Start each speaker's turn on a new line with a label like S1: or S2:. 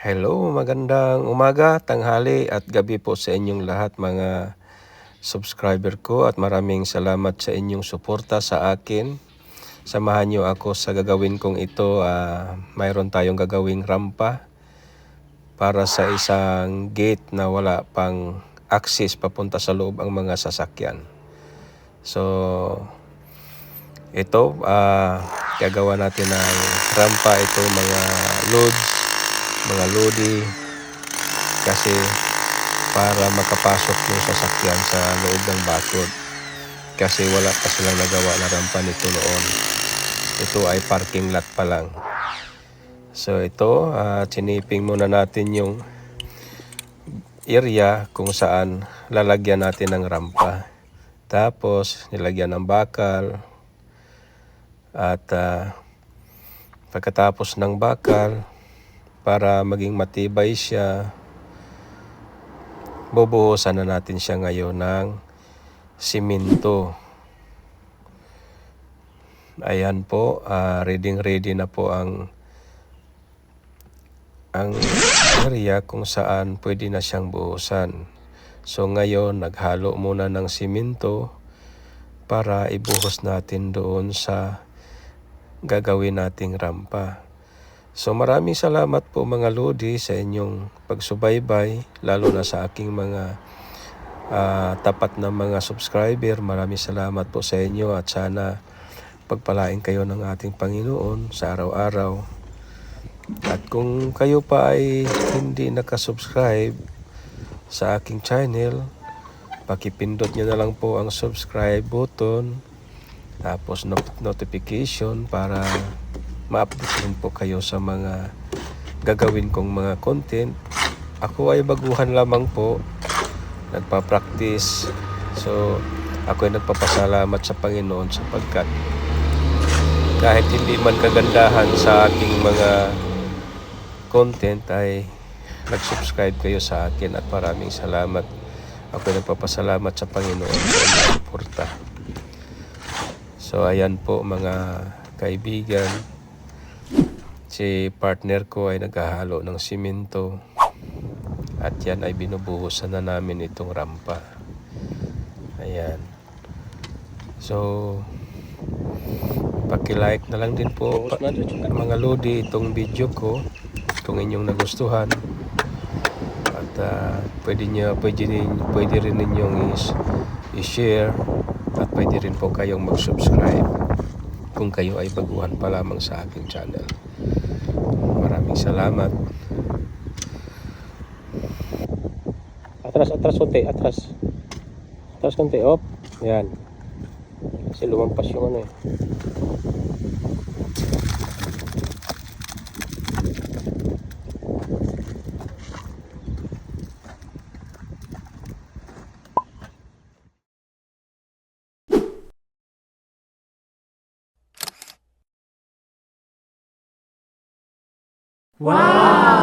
S1: Hello, magandang umaga, tanghali at gabi po sa inyong lahat mga subscriber ko at maraming salamat sa inyong suporta sa akin. Samahan niyo ako sa gagawin kong ito. ah, mayroon tayong gagawing rampa para sa isang gate na wala pang access papunta sa loob ang mga sasakyan. So, ito, ah, gagawa natin ng rampa ito mga loads, mga lodi, kasi para makapasok yung sasakyan sa loob ng bakod. Kasi wala pa silang nagawa na rampa nito noon. Ito ay parking lot pa lang. So ito, ah, siniping muna natin yung area kung saan lalagyan natin ng rampa. Tapos nilagyan ng bakal, at ah, pagkatapos ng bakal, para maging matibay siya, bubuhusan na natin siya ngayon ng siminto. Ayan po, ah, ready ready na po ang ang area kung saan pwede na siyang buhusan. So ngayon, naghalo muna ng siminto para ibuhos natin doon sa gagawin nating rampa. So maraming salamat po mga Lodi sa inyong pagsubaybay, lalo na sa aking mga ah, tapat na mga subscriber. Maraming salamat po sa inyo at sana pagpalain kayo ng ating Panginoon sa araw-araw. At kung kayo pa ay hindi nakasubscribe sa aking channel, pakipindot nyo na lang po ang subscribe button tapos not- notification para ma-update po kayo sa mga gagawin kong mga content. Ako ay baguhan lamang po, nagpa-practice. So, ako ay nagpapasalamat sa Panginoon sapagkat kahit hindi man kagandahan sa aking mga content ay nag-subscribe kayo sa akin at maraming salamat. Ako ay nagpapasalamat sa Panginoon sa suporta. So ayan po mga kaibigan. Si partner ko ay naghahalo ng simento at yan ay binubuhusan na namin itong rampa. Ayan. So paki-like na lang din po pa- mga lodi itong video ko kung inyong nagustuhan at ah, pwede niyo pwede rin pwede rin ninyong is, i-share at pwede rin po kayong mag-subscribe kung kayo ay baguhan pa lamang sa aking channel. Maraming salamat. Atras, atras konti, atras. Atras konti, op. Yan. Kasi lumampas yung ano eh.
S2: Uau!